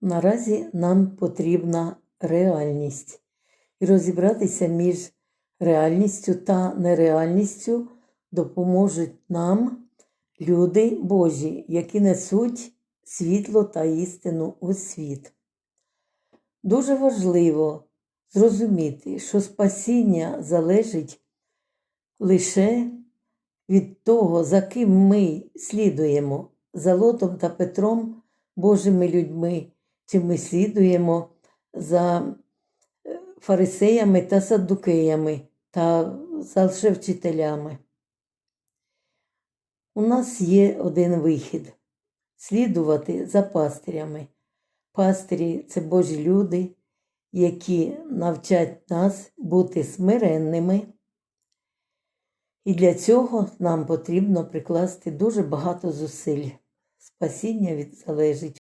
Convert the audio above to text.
Наразі нам потрібна реальність і розібратися між реальністю та нереальністю допоможуть нам люди Божі, які несуть світло та істину у світ. Дуже важливо зрозуміти, що спасіння залежить лише від того, за ким ми слідуємо, за Лотом та Петром, Божими людьми, чи ми слідуємо за е, фарисеями та саддукеями та за лжевчителями. У нас є один вихід слідувати за пастирями. Пастирі це Божі люди, які навчать нас бути смиренними. І для цього нам потрібно прикласти дуже багато зусиль. Спасіння від залежить